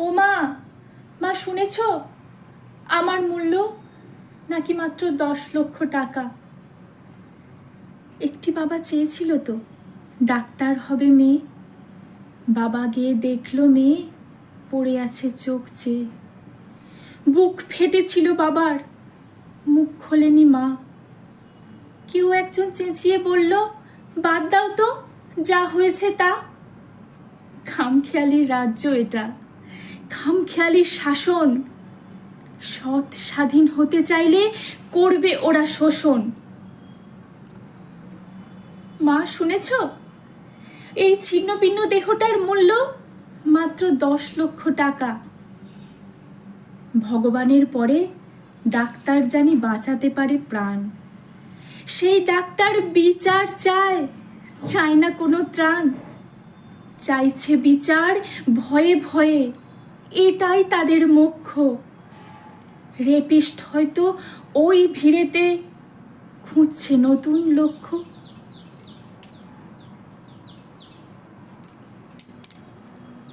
ও মা মা শুনেছ? আমার মূল্য নাকি মাত্র দশ লক্ষ টাকা? একটি বাবা চেয়েছিল তো, ডাক্তার হবে মেয়ে। বাবা গিয়ে দেখল মেয়ে পড়ে আছে চোখ চেয়ে। বুক ফেটেছিল বাবার, মুখ খোলেনি মা। কেউ একজন চেঁচিয়ে বলল, বাদ দাও তো, যা হয়েছে তা। খামখেয়ালির রাজ্য এটা। খামখেয়ালির শাসন। সৎ স্বাধীন হতে চাইলে করবে ওরা শোষণ। মা, শুনেছ? এই ছিন্ন ভিন্ন দেহটার মূল্য মাত্র দশ লক্ষ টাকা। ভগবানের পরে ডাক্তার জানি বাঁচাতে পারে প্রাণ। সেই ডাক্তার বিচার চায় চায় না কোনো ত্রাণ। চাইছে বিচার ভয়ে ভয়ে। এটাই তাদের মোক্ষ। রেপিস্ট হয়তো ওই ভিড়েতে খুঁজছে নতুন লক্ষ্য।